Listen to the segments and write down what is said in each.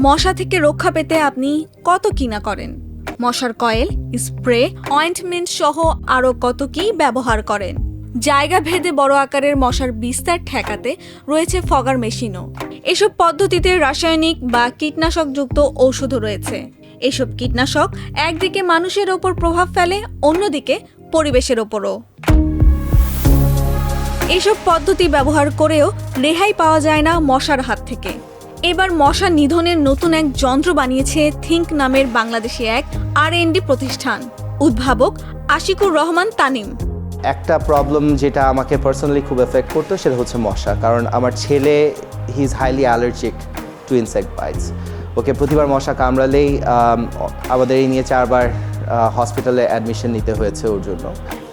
মশা থেকে রক্ষা পেতে আপনি কত কিনা করেন? মশার কয়েল, স্প্রে অয়েন্টমেন্ট সহ আরও কত কি ব্যবহার করেন? জায়গা ভেদে বড় আকারের মশার বিস্তার ঠেকাতে রয়েছে ফগার মেশিনও। এসব পদ্ধতিতে রাসায়নিক বা কীটনাশকযুক্ত ঔষধও রয়েছে। এসব কীটনাশক একদিকে মানুষের ওপর প্রভাব ফেলে, অন্যদিকে পরিবেশের ওপরও। এসব পদ্ধতি ব্যবহার করেও রেহাই পাওয়া যায় না মশার হাত থেকে। এবার মশা নিধনের নতুন এক যন্ত্র বানিয়েছে থিঙ্ক নামের বাংলাদেশি এক আর প্রতিষ্ঠান। উদ্ভাবক আশিকুর রহমান তানিম। একটা প্রবলেম যেটা আমাকে পার্সোনালি খুব এফেক্ট করতো সেটা হচ্ছে মশা, কারণ আমার ছেলে he is highly allergic to insect bites ওকে প্রতিবার মশা কামড়ালেই আমাদের এই নিয়ে চারবার হসপিটালে অ্যাডমিশন নিতে হয়েছে ওর জন্য।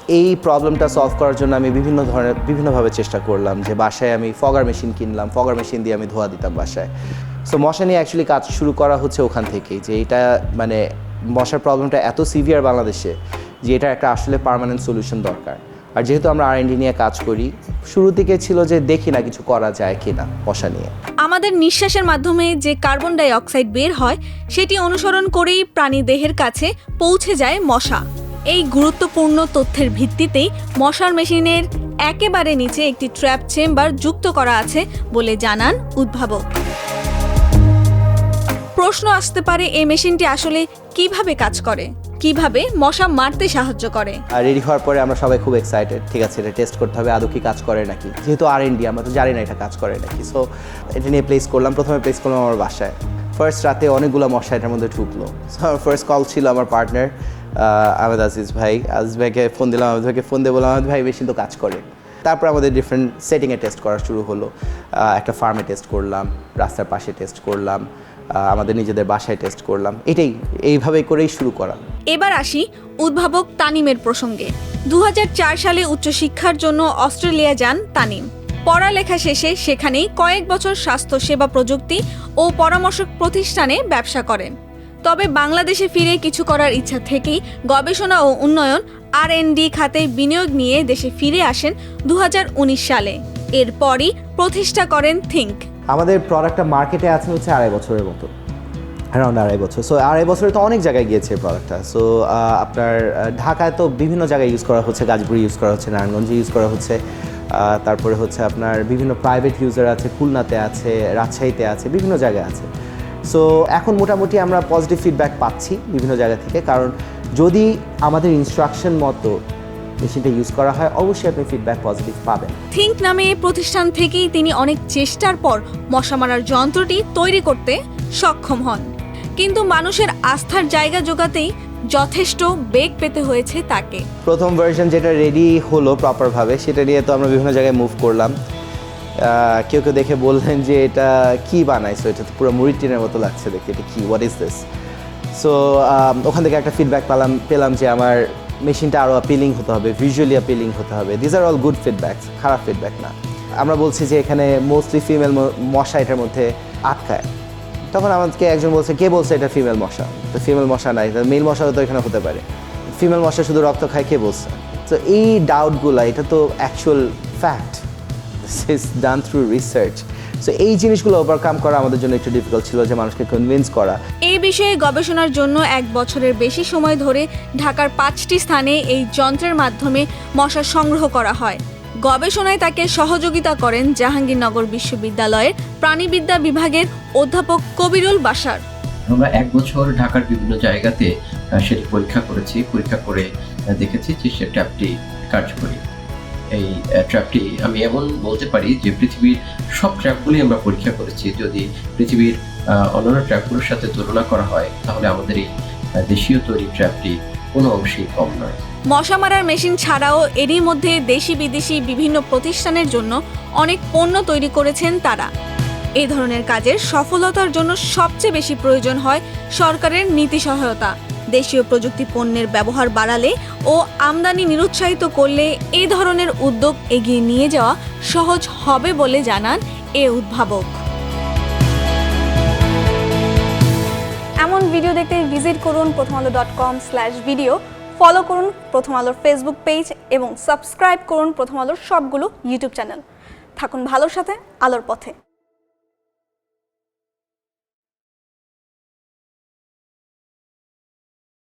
এই প্রবলেমটা সলভ করার জন্য আমি বিভিন্ন ধরনের, বিভিন্নভাবে চেষ্টা করলাম যে বাসায় আমি ফগার মেশিন কিনলাম ফগার মেশিন দিয়ে আমি ধোয়া দিতাম বাসায়। সো মশা নিয়ে অ্যাকচুয়ালি কাজ শুরু করা হচ্ছে ওখান থেকেই যে এটা মানে মশার প্রবলেমটা এত সিভিয়ার বাংলাদেশে যে এটা একটা আসলে পার্মানেন্ট সলিউশন দরকার। আর যেহেতু আমরা আর নিয়ে কাজ করি শুরু থেকে ছিল যে দেখি না কিছু করা যায় কিনা মশা নিয়ে। আমাদের নিঃশ্বাসের মাধ্যমে যে কার্বন ডাই অক্সাইড বের হয়, সেটি অনুসরণ করেই প্রাণী দেহের কাছে পৌঁছে যায় মশা। এই গুরুত্বপূর্ণ তথ্যের ভিত্তিতেই মশার মেশিনের একেবারে নিচে একটি ট্র্যাপ চেম্বার যুক্ত করা আছে বলে জানান উদ্ভাবক। প্রশ্ন আসতে পারে, এই মেশিনটি আসলে কীভাবে কাজ করে? কীভাবে মশা মারতে সাহায্য করে? আর রেডি হওয়ার পরে আমরা সবাই খুব এক্সাইটেড ঠিক আছে, এটা টেস্ট করতে হবে, আদৌ কি কাজ করে নাকি? যেহেতু আর ইন্ডিয়া আমরা তো জানি না এটা কাজ করে নাকি। সো এটা নিয়ে প্লেস করলাম, প্রথমে প্লেস করলাম আমার বাসায়। ফার্স্ট রাতে অনেকগুলো মশা এটার মধ্যে ঢুকলো। ফার্স্ট কল ছিল আমার পার্টনার আহমেদ আজিজ ভাই, আজিজ ভাইকে ফোন দিলাম, আহমেদ ভাইকে ফোন দিয়ে বললাম, আহমেদ ভাই বেশি তো কাজ করে। তারপর আমাদের ডিফারেন্ট সেটিংয়ে টেস্ট করা শুরু হলো। একটা ফার্মে টেস্ট করলাম, রাস্তার পাশে টেস্ট করলাম আমাদের নিজেদের বাসায় টেস্ট করলাম। এটাই, এইভাবে করেই শুরু করা। এবার আসি উদ্ভাবক তানিমের প্রসঙ্গে। দু হাজার চার সালে উচ্চশিক্ষার জন্য অস্ট্রেলিয়া যান তানিম। পড়ালেখা শেষে সেখানেই কয়েক বছর স্বাস্থ্য সেবা প্রযুক্তি ও পরামর্শক প্রতিষ্ঠানে ব্যবসা করেন। তবে বাংলাদেশে ফিরে কিছু করার ইচ্ছা থেকেই গবেষণা ও উন্নয়ন আর খাতে বিনিয়োগ নিয়ে দেশে ফিরে আসেন দু হাজার উনিশ সালে। এরপরই প্রতিষ্ঠা করেন থিঙ্ক। আমাদের প্রোডাক্টটা মার্কেটে আছে হচ্ছে আড়াই বছরের মতো অ্যারাউন্ড আড়াই বছর। সো আড়াই বছরে তো অনেক জায়গায় গিয়েছে প্রোডাক্টটা সো আপনার ঢাকায় তো বিভিন্ন জায়গায় ইউজ করা হচ্ছে, গাজীপুরে ইউজ করা হচ্ছে, নারায়ণগঞ্জে ইউজ করা হচ্ছে। তারপরে হচ্ছে আপনার বিভিন্ন প্রাইভেট ইউজার আছে, খুলনাতে আছে, রাজশাহীতে আছে, বিভিন্ন জায়গায় আছে। সো এখন মোটামুটি আমরা পজিটিভ ফিডব্যাক পাচ্ছি বিভিন্ন জায়গা থেকে। কারণ যদি আমাদের ইনস্ট্রাকশন মতো মেশিনটা ইউজ করা হয় অবশ্যই আপনি ফিডব্যাক পজিটিভ পাবেন। থিঙ্ক নামে প্রতিষ্ঠান থেকেই তিনি অনেক চেষ্টার পর মশা মারার যন্ত্রটি তৈরি করতে সক্ষম হন। কিন্তু মানুষের আস্থার জায়গা জোগাতেই যথেষ্ট বেগ পেতে হয়েছে তাকে। প্রথম ভার্সন যেটা রেডি হলো প্রপারভাবে সেটা নিয়ে তো আমরা বিভিন্ন জায়গায় মুভ করলাম। কেউ কেউ দেখে বললেন যে এটা কি বানাইছো? এটা তো পুরো মুড়ির টিনের মতো লাগছে দেখে এটা কি? হোয়াট ইজ দিস সো ওখান থেকে একটা ফিডব্যাক পেলাম পেলাম যে আমার মেশিনটা আরও অ্যাপিলিং হতে হবে ভিজুয়ালি অ্যাপিলিং হতে হবে। These are all good feedback খারাপ ফিডব্যাক না। আমরা বলছি যে এখানে মোস্টলি ফিমেল মশা এটার মধ্যে আটকায়। তখন আমাকে একজন বলছে, কে বলছে এটা ফিমেল মশা? তো ফিমেল মশা নাই মেল মশাও তো এখানে হতে পারে। ফিমেল মশা শুধু রক্ত খায়, কে বলছে? তো এই ডাউটগুলো এটা তো actual fact this is done through research so এই জিনিসগুলো ওভারকাম করা আমাদের জন্য একটু ডিফিকাল্ট ছিল যে মানুষকে কনভিন্স করা। এই বিষয়ে গবেষণার জন্য এক বছরের বেশি সময় ধরে ঢাকার পাঁচটি স্থানে এই যন্ত্রের মাধ্যমে মশা সংগ্রহ করা হয়। গবেষণায় তাকে সহযোগিতা করেন জাহাঙ্গীরনগর বিশ্ববিদ্যালয়ের প্রাণীবিদ্যা বিভাগের অধ্যাপক কবিরুল বাসার আমরা এক বছর ঢাকার বিভিন্ন জায়গাতে সেটি পরীক্ষা করেছি পরীক্ষা করে দেখেছি যে সে ট্র্যাপটি কার্যকরী। এই ট্র্যাপটি আমি এমন বলতে পারি যে পৃথিবীর সব ট্র্যাপগুলি আমরা পরীক্ষা করেছি। যদি পৃথিবীর অন্যান্য ট্র্যাপগুলোর সাথে তুলনা করা হয়, তাহলে আমাদের এই দেশীয় তৈরি ট্র্যাপটি কোনো অংশেই কম নয়। মশা মারার মেশিন ছাড়াও এরই মধ্যে দেশি বিদেশি বিভিন্ন প্রতিষ্ঠানের জন্য অনেক পণ্য তৈরি করেছেন তারা। এই ধরনের কাজের সফলতার জন্য সবচেয়ে বেশি প্রয়োজন হয় সরকারের নীতি সহায়তা। দেশীয় প্রযুক্তি পণ্যের ব্যবহার বাড়ালে ও আমদানি নিরুৎসাহিত করলে এই ধরনের উদ্যোগ এগিয়ে নিয়ে যাওয়া সহজ হবে বলে জানান এ উদ্ভাবক। এমন ভিডিও দেখতে ভিজিট করুন Prothom Alo dot com slash video follow করুন প্রথম আলোর ফেসবুক পেজ এবং সাবস্ক্রাইব করুন প্রথম আলোর সবগুলো ইউটিউব চ্যানেল থাকুন ভালোর সাথে, আলোর পথে।